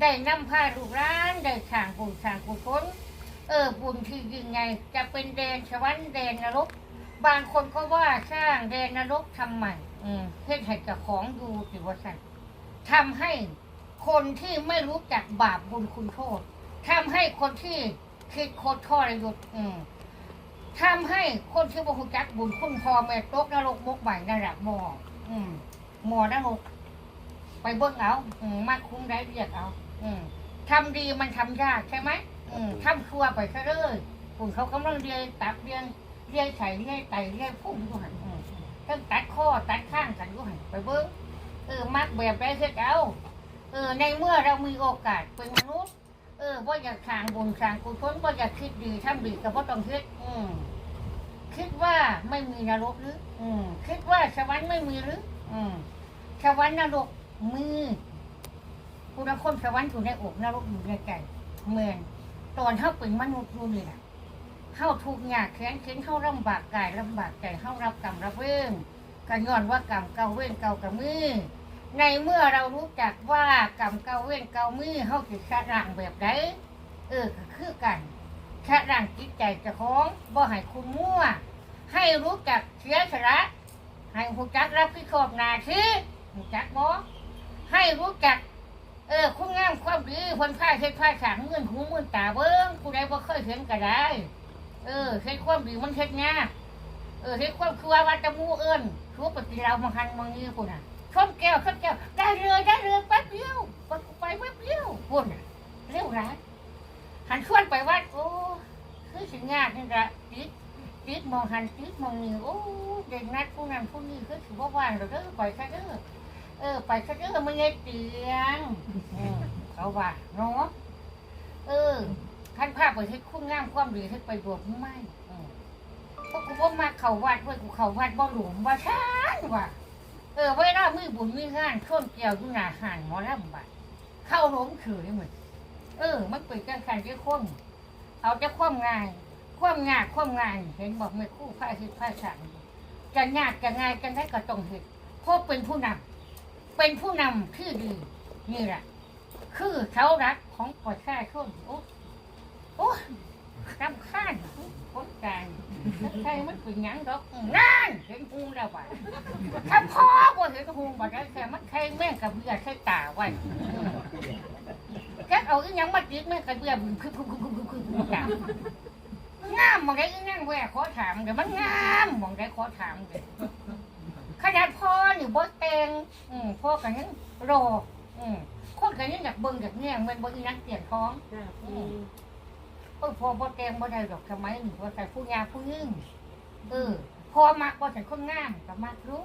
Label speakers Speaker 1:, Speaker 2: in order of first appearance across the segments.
Speaker 1: ได้นำผ้าลูกร้านได้สร้างบุญสร้างกุศลเออบุญที่ยิ่งไงจะเป็นแดนสวรรค์แดนนรก บางคนก็ว่าสร้างแดนนรกทำไมอืมเพื่อให้เจ้าของดูสิวสั่นทำให้คนที่ไม่รู้จักบาปบุญคุณโทษทำให้คนที่คิดโคตรทอดยุดอืมทำให้คนที่บ่รู้จักบุญคุณพอแม่ตกนรกมกใหม่นรกหมอ อืมหมอนรกไปเบิ่งเอา อืมมาคุ้มได้เรียกเอา อืมทำดีมันทำยากใช่ไหมอืมทำชั่วไปซะเลยคุณเขากำลังเรียนตับเรียนเรียนไข่เรียนไตเรียนพุ่งอยู่หันอืมทั้งตัดข้อตัดข้างกันอยู่หันไปเบิ่งเออมักแบบได้เฮ็ดเอาเออ ในเมื่อเรามีโอกาสเป็นมนุษย์ เออว่าอยากทางบุญทางกุศลว่าอยากคิดดีทำดีก็บ่ต้องคิดอืมคิดว่าไม่มีนรกหรือ อืมคิดว่าสวรรค์ไม่มีหรือ อืมสวรรค์นรกมี คุณคนสวรรค์อยู่ในอกนรกอยู่ในใจเหมือนตอนเขาเป็นมนุษย์อยู่นี่นะเข้าทุกข์ยากแค้นเข็นเข้าลำบากกายลำบากใจเข้ารับกรรมรับเวรก็ย้อนว่ากรรมเก่าเว้นเก่ากับมือ ในเมื่อเรารู้จักว่ากรรมเก่าเว้นเก่ามือเข้าจะชะร่างแบบใดเออคือกันชะร่างจิตใจเจ้าของบ่ให้คุณมั่ว ให้รู้จักเสียสละให้รู้จักรับผิดชอบนาที่รู้จักบ่ให้รู้จัก เออคุณงามความดีคนพ่ายเฮ็ดพ่ายสางเงินหูเงินตาเบิ้งผู้ใดบ่เคยเห็นก็ได้ เออเฮ็ดความดีมันเฮ็ดยาเออเฮ็ดความคือว่าจะมูเอิ้นชั่วปฏิเรามาหันมองนี้พุ่นน่ะชนแก้วชนแก้วได้เลยได้เลยแป๊บเดียวไปไปแป๊บเดียวพุ่นน่ะเร็วร้ายหันชวนไปวัดโอ้คือสิงานนี่ละติดติดมองหันติดมองนี่โอ้เด็กนัดผู้นั้นผู้นี้คือถือว่าว่างเราเด้อไปซะเด้อ เออ ไปซะเด้อไม่ไงเตียงอืมเขาว่าเนาะเออท่านภาพไปให้คุณงามความดีให้ไปบวชไม่อืมเพราะกูว่ามาเขาวัดเว้ยกูเขาวัดบ่หลวมว่าช้านว่ะเออเวลามือบุญมืองานช่วงเกี่ยวอยู่หน้าห่านหมอลำบัดเข้าล้มเฉยเหมือนเออ มันเป็นการขันที่คนเอาจะคว่ำงานคว่ำงานคว่ำงาน เห็นบอกไม่คู่พระอาทิตย์พระสังจะยากจะง่ายจะได้ก็ต้องเหตุเพราะเป็นผู้นำ เป็นผู้นำที่ดี นี่แหละคือเสารักของประชาชนโอ้โอ้รำคาญคนกลางใครมันเป็นหยังดอกนั่นเห็นหูแล้วว่ะถ้าพ่อบ่เห็นหูบ่ได้แต่มันใครแม่งกับเบื่อใช้ตาไว้แกเอาอีหยังมาจิกแม่งกับเบื่อบึ้งคือคือคือคือคืองามมองได้อีหยังแหวขอถามเดี๋ยวมันงามมองได้ขอถามเดี๋ย นาดพ่อนี่บ่แต่งอืมพ่อกันยังรออืมคนกันยังอยากเบิ่งอยากแง่งมันบ่อีนักเปลี่ยนท้องอืมเออพอบ่แต่งบ่ได้ดอกทำไมยนี่ว่าใส่ผู้ยาผู้ยิ่งเออพอมักว่าใส่คนงามก็มักรู้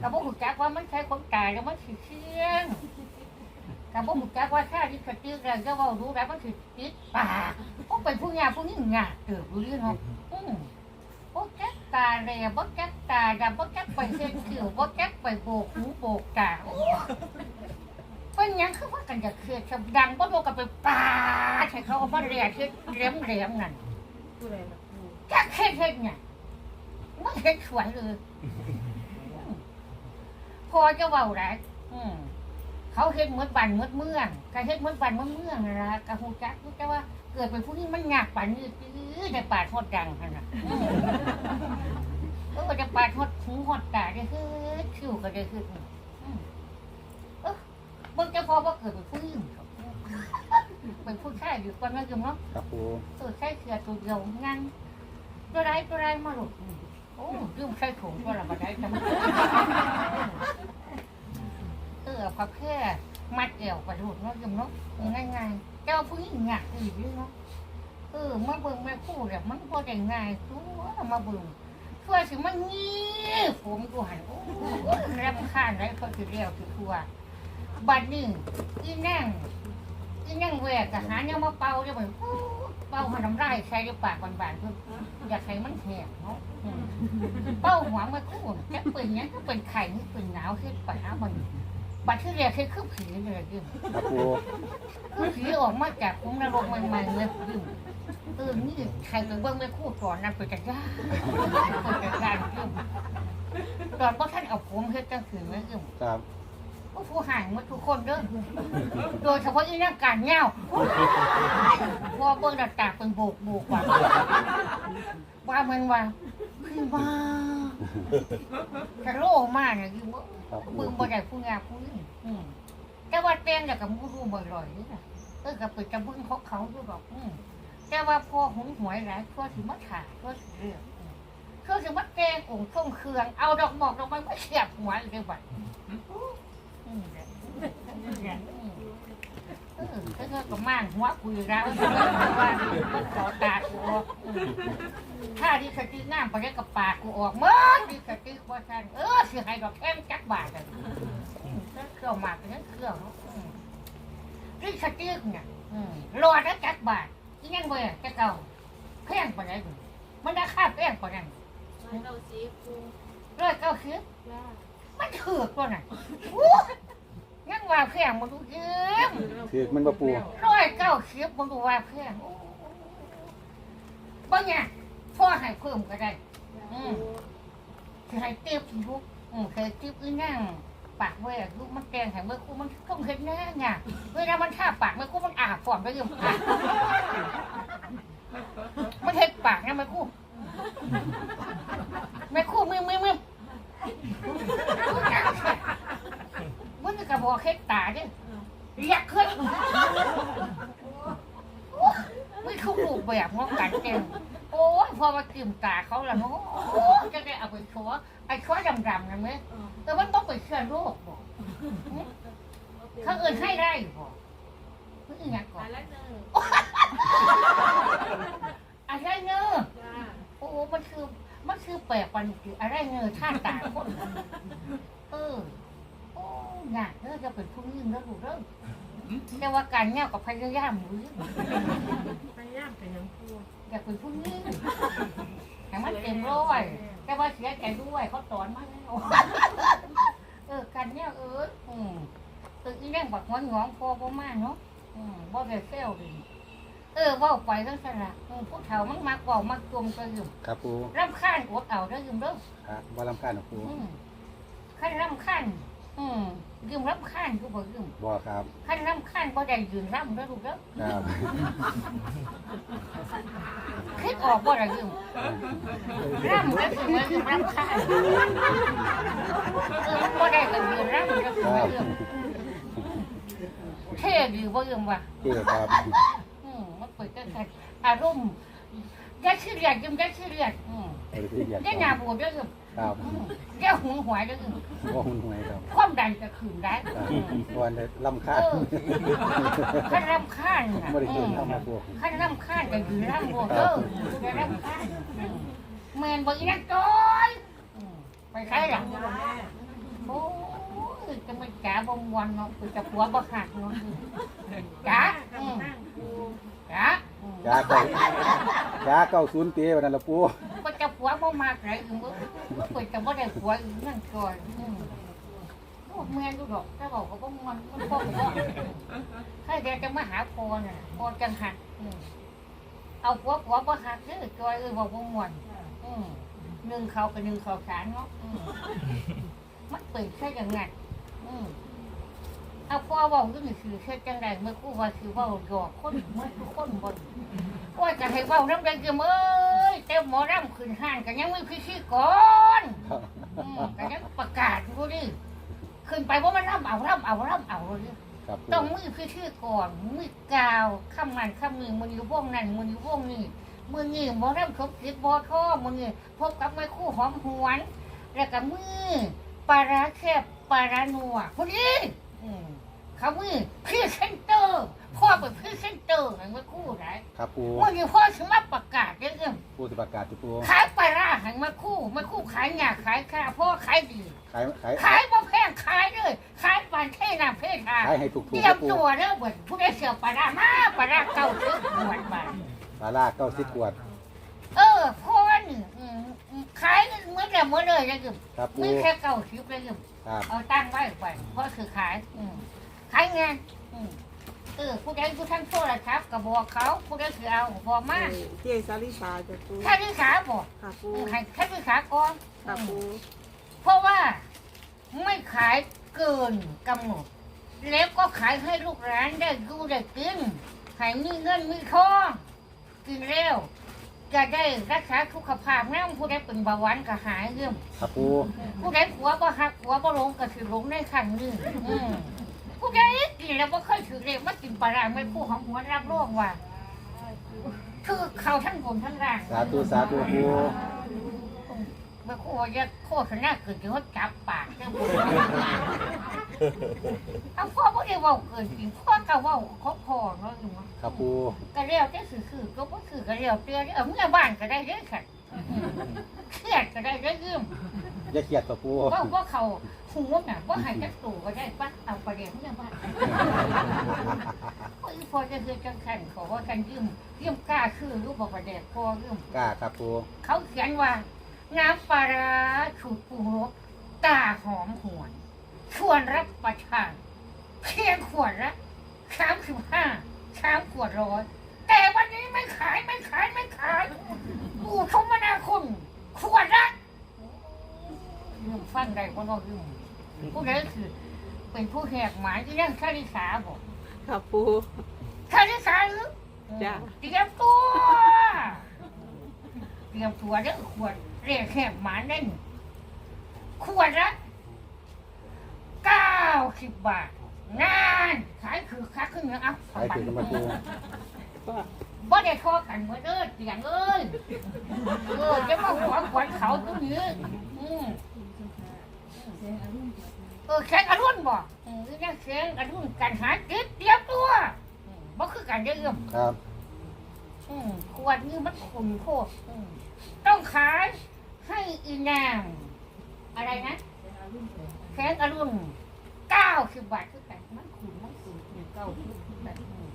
Speaker 1: ก็บ่ฮู้จักว่ามันใช้คนตายแล้วมันสิเสี่ยงก็บ่ฮู้จักว่าถ้าที่กระตือกันก็เว้ารู้แล้วมันสิติดปากก็เป็นผู้ยาผู้ยิ่งงาเกิดรู้เรื่องเนาะอืมบ่จัก ตาแลบ่จักตาดำบ่จักไปเฮ็ดคิ้วบ่จักไปโบกหูโบกตาโอ้เป็นหยังคือว่ากันจะเครียดจะดังบ่โดนกันไปปาให้เขาเอามาเรียกเฮ็ดเหลี่ยมนั่นจักเฮ็ดเฮ็ดเนี่ยมันเฮ็ดสวยเลยพอจะเว้าได้อืมเขาเฮ็ดเหมือนบ้านเหมือนเมืองก็เฮ็ดเหมือนบ้านเหมือนเมืองนั่นล่ะก็ฮู้จักรู้แต่ว่า เกิดเป็นผู้นี้มันยากปานนี้ตื้อได้ปาดฮอดดังหั่นน่ะอืมเออจะปาดฮอดหูฮอดตาได้คือคิ้วก็ได้คืออืมเออเบิ่งจะพอบ่เกิดเป็นผู้หญิงเป็นผู้ชายอยู่ก่อนนะจุงเนาะ
Speaker 2: ครับปู
Speaker 1: เออใช้เสือตัวเดียวงั้นตัวไรตัวไรมาหลุดโอ้ยืมใช้ถุงก็ละมาได้จังเออพับแค่มัดเอวกระดูดเนาะยืมเนาะง่ายง่ายๆเจ้าผู้หญิงหนักอีกด้วยเนาะเออมาเบิ่งแม่คู่เนี่ยมันพอได้ง่ายตัวมาเบิ่งทั่วสิมันงี้ผมกูหันโอ้ยรำคาญไรเขาสิเรียวสิทั่วบัดนี้อีนั่งอีนั่งแหวกหาเนี่ยมาเป่าจะเหมือนเป่าหันน้ำลายใส่ในปากบานๆเพื่ออยากให้มันแหบเนาะเป่าหัวมาคู่จะเป็นเนี้ยก็เป็นไข่นี่เป็นหนาวขึ้นไปหามัน บัดที่เรียกคือคือผีเลยยิ่ง
Speaker 2: ครับปู
Speaker 1: คือผีออกมาจากคุ้มนรกใหม่ๆเลยยิ่งเออนี่ใครไปเบิ้งไม่คู่ก่อนนั่นเป็นจักรยานเป็นจักรยานยิ่งตอนพ่ท่านเอาผมเฮ็ดจังขืนนะยิ่ง
Speaker 2: ครับ
Speaker 1: โผู้ผู้ห่างหมาทุกคนเด้อโดยเฉพาะอีนั่งการเงาพอเบิ่งดัดตาเป็นโบกโบกว่าว่ามันว่าพี่ว่า จะโล่มากเนี่ยคือว่า
Speaker 2: ครับปู
Speaker 1: มึงบ่ได้ผู้งามผู้นี่อืมแต่ว่าเต้นแล้วกับมูรู้บ่อยๆนี่นะเออกับเปิดจะเบิ่งเขาเขาดูดอกอืมแต่ว่าพอหงหวยหลายทั่วสิมาถ่ายทั่วสิเรื่องอืมทั่วสิมาแกงองค์ท่งเครืองเอาดอกหมอกดอกไม้มาเสียบหัวอีกเลยบัดอืมอืมเออ ถ้าเธอก็ม่านหัวคุยแล้วว่ามันขอตากูออกถ้าดิสติน้ำไปได้กับปากกูออกเมื่อดิสติว่าท่านเออเสิให้ดอกแท่งจักบาทกันเครื่องหมากเป็นเครื่องที่สติเนี่ยรอแล้วจักบาทอีนั่นเว้ยจะเก่าแพงกว่านั้นมันราคาแพงกว่านั้น
Speaker 3: เราซีฟู
Speaker 1: ร้อยเก้าสิบมันถือกกว่านั้น ยังว่าแพงมันดูเยี่ยม
Speaker 2: ถือมันบ่ปู
Speaker 1: ร้อยเก้าสิบมันดูว่าแพงโอ้บางอย่างพ่อให้เพิ่มก็ได้ อืมสิให้เตีบลูกอืมเคยเตีบอีนั่งปากเว้ยลูกมันแกงให้เมื่อกูมันต้องเห็นแน่ไงเวลามันท่าปากเมื่อกูมันอาบฟอมได้ยังอะมันเห็ดปากนะเมื่อกูเมื่อกูมึงมึงมึงมึงกระบอกเห็ดตาดิอยากขึ้นไม่เข้าลูกแบบง้อกันเต็มโอ้ยพ อมากิมตาเขาแล้วเนาะโอ้ยจะได้เอาไปชัวไอ้ชัวดำๆนะเมื่อแต่มันต้องไปเชื่อโรคบอกเขาเอินให้ได้บอกไม่อีกอยางก่อ
Speaker 3: อั
Speaker 1: น
Speaker 3: นละหนึ่ง
Speaker 1: อะไรเนอะ
Speaker 3: จ้า
Speaker 1: โอ้โหมันคือมันคือแปลกปันคืออะไรเนอท่าตาคนเออ โอ้หนักเนอจะเป็นผู้ยิ่งแล้วดูเด้อ แต่ว่าการเงี้ยกับพยายามมือ
Speaker 3: พยายามเป็นน้ำพู
Speaker 1: อยากเป็นผู้ยิ่งแต่มันเต็มร้อยแต่ว่าเสียใจด้วยเขาสอนมาแล้วเออการเงี้ยเอออืมตึกอีแรงบักงอนงองพอประมาณเนาะอืมบ่ได้เซลเลยเออเว่าไปแล้วสละอืมผู้เฒ่ามันมักเว้ามักจมก็ยืม
Speaker 2: ครับปู
Speaker 1: รำคาญอดเอาเด้อยืมเด้อ
Speaker 2: ครับบ่ลำคาญหรอกปู
Speaker 1: อืมคันรำคาญอืม ยืมรำคาญกูบ่ยืม
Speaker 2: บ่ครับ
Speaker 1: คันรำคาญบ่ได้ยืนรำเด้อลูกเด้อ
Speaker 2: ครับ
Speaker 1: คิดออกบ่ได้ยืมรำแล้วคือว่ายืมรำคาญเออมันบ่ได้ก็ยืนรำแล้วคือว่ายืมเท่ดีบ่ยืมว่ะ
Speaker 2: เจ๊ครับ
Speaker 1: อืมมันเปิดกันกันอารมณ์ยัดชื่อเรียดยืมยัดชื่อเรียดอืม
Speaker 2: เออที่อยาก
Speaker 1: ยัดหนาบูดด้วยยืม
Speaker 2: ครับ
Speaker 1: อืมยัดหงหวยด้วยยืม
Speaker 2: บ่หุ่นหวยครับ
Speaker 1: ความดันจะขืนได้
Speaker 2: ครับ
Speaker 1: อืม
Speaker 2: บ่ได้ลำคาญ
Speaker 1: เออขั้นรำคาญน่ะ
Speaker 2: บ่ได้ยืนเข้ามาปู
Speaker 1: ขั้นรำคาญจะยืนรำบเด้อจะรำคาญอืมแมนบอกอีนักจอยไปใช้หลัง
Speaker 3: จ้า
Speaker 1: โอ้ยจะไม่จ๋าบงวันเนาะคือจะผัวบ่หักเนาะจ๋าจ๋า
Speaker 2: จ้าเก้าจ้าเก้าศูนย์ปีวันนั้นละปู
Speaker 1: ก็จะ ผัวบ่มากไรอึงบ่ก็จะบ่ได้ผัวอึงนั่นก่อนอืมโอ้เมียดูดอกถ้าบอกก็บ่มันมันพ่อก็บ่ถ้าแกจะมาหาพอน่ะพอจังหักอืมเอาผัวผัวบ่หักเด้อจอยเอ้ยบ่บ่ม่วนอืมหนึ่งเขากับหนึ่งเขาสารเนาะอืมมันเปิดแค่อย่างนั้นอืมเอาพ่อเว้าก็นี่คือแค่จังไดเมื่อกูว่าคือเว้าดอกคนเมื่อคนบ่ ว่าจะให้เว้าน้ำแดงเกมเอ้ยเต็มหมอร่ำขึ้นห้างกันยังไม่พิธีก่อน
Speaker 2: ครับ
Speaker 1: อืมกันยังประกาศดูดิขึ้นไปว่ามันร่ำเอาร่ำเอาร่ำเอาเลย
Speaker 2: ครับปู
Speaker 1: ต้องมือพิธีก่อนมือกาวข้ามมันข้ามมือมันอยู่วงนั้นมันอยู่วงนี้มือนี้หมอร่ำครบคิดบอท่อมือนี้พบกับแม่คู่หอมหวน แล้วก็มือปลาร้าแคบปลาร้านัวพอดีอืมเขามือพรีเซนเตอร์ พ่อเป็นพรีเซนเตอร์ไงแม่คู่ไหน
Speaker 2: ครับปู
Speaker 1: มื่อนี้พ่อสมาประกาศเรื่อง
Speaker 2: ปูสิประกาศจุปู
Speaker 1: ขายปลาร้าหันมาคู่มาคู่ขายหยาขายข้าพ่อขายดี
Speaker 2: ขายขาย
Speaker 1: ขายบ่แพงขายเลยขายปานเทน้ำเททา
Speaker 2: ขายให้ถูกถูก
Speaker 1: เตรีย
Speaker 2: ครั
Speaker 1: ม
Speaker 2: บปู
Speaker 1: ตัวเด้อเบิดผู้ได้เสียวปลาร้ามาปลาร้าเก่าซื้อหวดบาท
Speaker 2: ปลาล่าเก้าสิบขวด
Speaker 1: เออพ่อนี่อืมอืมขายเมื่อแต่เมื่อเลยนะกึม
Speaker 2: ครับปู
Speaker 1: ไม่แค่เก่าสิบเลยกึม
Speaker 2: ครับ
Speaker 1: เอาตั้งไว้ไปเพราะคือขายอืมขายงานอืม เออผู้ใดผู้ท่านโทษครับก็บอกเขาผู้ใดคือเอาบอกมา
Speaker 4: เจสาลิสาจะปู
Speaker 1: ถ้าที่ขาบอก
Speaker 4: ค่ะปู
Speaker 1: ให้แค่ที่ขาก่อน
Speaker 4: ค่ะปู
Speaker 1: เพราะว่าไม่ขายเกินกำหนดแล้วก็ขายให้ลูกร้านได้ดูได้กินให้มีเงินมีทองกินแล้วจะได้รักษาสุขภาพน้ำผู้ใดเป็นเบาหวานก็หายเรื่อง
Speaker 2: ครับปู
Speaker 1: ผู้ใดผัวบ่หักผัวบ่หลงก็ถือหลงในขังนี้อืม ผู้ใดกินแล้วบ่เคยถือเลยมากินปลาร้าไม่ผู้ของหัวรับโรคว่าคือเขาทั้งบนทั้งล่าง
Speaker 2: สาธุสาธุปู
Speaker 1: มาโคจะโคตรน่าเกิดที่เขาจับปากเจ้าบุญเอาพ่อบ่ได้เว้าเกินจริงพ่อก็เว้าเขาพอเนาะอยู่ว่า
Speaker 2: ครับปู
Speaker 1: ก็เรียวแต่สื่อคือก็บ่คือก็เรียวเตี้ยเออเมื่อบ้านก็ได้เด้อค่ะเครียดก็ได้เด้อยืม
Speaker 2: อย่าเครียดต่อปู
Speaker 1: ว่าว่าเขา หูน่ะว่าใหายจักตู่ก็ได้ปะเอาประเดี๋ยวเมื่อบ้าโอ้ยพอจะคือจังขันขอว่ากันยืมยืมกล้าคือรูปบอกประเดี๋ยวพอยืม
Speaker 2: กล้าครับปู
Speaker 1: เขาเขียนว่าน้ำปลาร้าฉุดปรุงรสตาหอมหวนชวนรับประทานเพียงขวดละสามสิบห้าสามขวดร้อยแต่วันนี้ไม่ขายไม่ขายไม่ขายปูชมนาคุณขวดละยืมฟังได้ก็นอกยืม ผู้ใดคือเป็นผู้แหกหมายที่เรื่องคาริสาบอก
Speaker 4: ครับปู
Speaker 1: คาริสาหรือ
Speaker 4: จ้ะ
Speaker 1: เตรียมตัวเตรียมตัวเด้อขวดเรียกแค่หมาเน่นขวดละเก้าสิบบาทนานขายคือคักขึ้นเนื้อเอา
Speaker 2: ขายถือกันมาปู
Speaker 4: ว่า
Speaker 1: บ่ได้ทอกันเมื่อเด้อเตียงเอ้ยเออจะมาหัวขวัญเขาตรงนี้อืม เออแข่งอรุณบ่อืมนี่แข่งอรุณกันหาจิตเตรียมตัวอืมบ่คือกันเด้อเอื้อม
Speaker 2: ครับ
Speaker 1: อืมขวดนี้มันขุนโคตรอืมต้องขายให้อีนางอะไรนะแข้งอรุณเก้าสิบบาทคือกันมันขุนมันขุนขุนเก้าสิบแบบอืม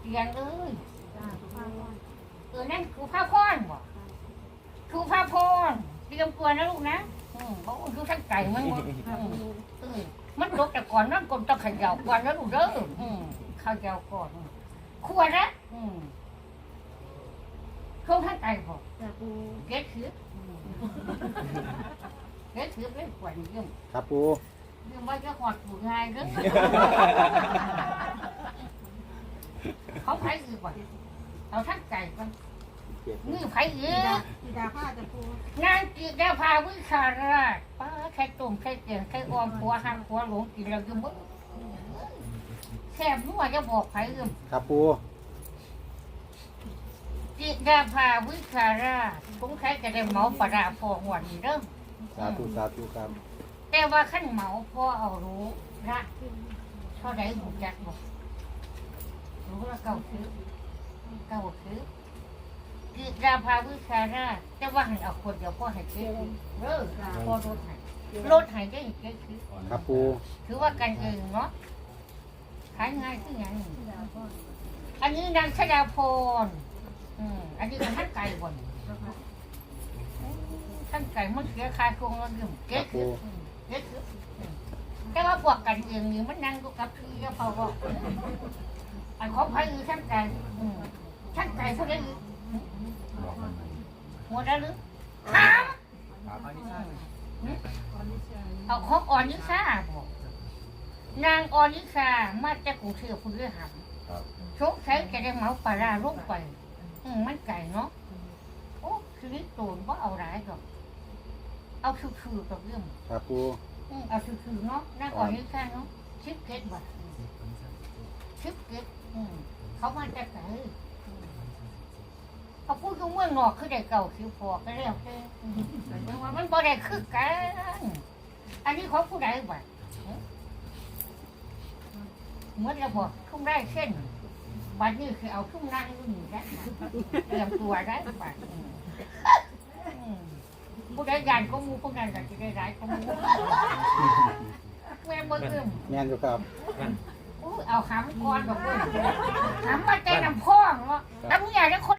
Speaker 1: เตียงเอ้ยเออนั่นคือผ้าพรบ่คือผ้าพรเตรียมตัวนะลูกนะ อืมบอกว่าคือทั้งไก่มันบ่อืมเออมันลกแต่ก่อนนั่นก่อนต้องเขย่าก่อนนะลูกเด้ออืมเขย่าก่อนขวดละอืมเขาท่านไก่บอก
Speaker 3: จากปู
Speaker 1: เก็ดถืออืมเก็ดถือเป็นขวดยืม
Speaker 2: ครับปู
Speaker 1: ยืมว่าจะหอดผูกง่ายเด้อเขาไผ่อีกว่าเอาท่านไก่กัน นี่ไผ่อี
Speaker 3: กีดากกีดาผ้าจากปู
Speaker 1: นางกีดาพาวิชาราชป้าใครตุ่มใครเตียงใครออมหัวหักหัวหลงกินแล้วยืมบ่แค่มั่วจะบอกไผ่ยืม
Speaker 2: ครับปู
Speaker 1: จิดาภาวิชาราสงสัยจะได้เหมาปลาร้าพอหัวนี่เด้อ
Speaker 2: สาธุสาธุครับ
Speaker 1: แต่ว่าขั้นเหมาพอเอารู้ละเท่าใดหูจักบอกรู้ละเก่าซื้อเก่าซื้อ จิดาภาวิชาราแต่ว่าให้เอาคนเดียวพ่อให้เจ๊เด้อพอรถให้รถให้ได้เจ๊คือ
Speaker 2: ครับปู
Speaker 1: ถือว่ากันเองเนาะขายง่ายขึ้นอย่างนี้อันนี้นางชดาพรอืมอันนี้เป็นท่านไก่บ่นท่านไก่มันเสียคาโครงแล้วยืมเก๊กคือเก๊กคือแต่ว่าพวกกันเองนี่มันนั่งดูกับพี่ก็พอบอกอันของใครคือท่านไก่อืมท่านไก่พวกนี้ หัวได้หรือถามเอาของอ่อนนิชาบอกนางอ่อนนิชามาจากกรุงเทพคุณเรื่องหำชกใช้จะได้เหมาปลาร้าลงไปอืมมันไก่เนาะโอ้ชีวิตโตนว่าเอาร้ายหรอกเอาคือๆกับเรื่อง
Speaker 2: ครับปู
Speaker 1: อืมเอาคือๆเนาะนั่งอ่อนนี่ข้างเนาะชิปเก็ตบ่ะชิปเก็ตอืมเขามาจากไหนอืม เขาพูดถึงเมืองนอกคือได้เก่าคิวพอก็แล้วแต่อืมแต่ว่ามันบ่ได้คือกันอันนี้ของผู้ใดบ่ะอืมเหมื่อนเราบอกทุ่งได้เส้นบัดนี้คือเอาทุ่งนั่งอยู่นี่ได้เตรียมตัวได้บ่ะอืมอืมผู้ใดยานก็มูผู้นั้นก็จะได้ร้ายก็มูแม่เบิ่งเอิ่ม
Speaker 2: แม่นอยู่ครับ
Speaker 1: อู้เอาหำก้อนแบบว่าหำมาใจน้ำพ่องเนาะแล้วมึงอยากได้คน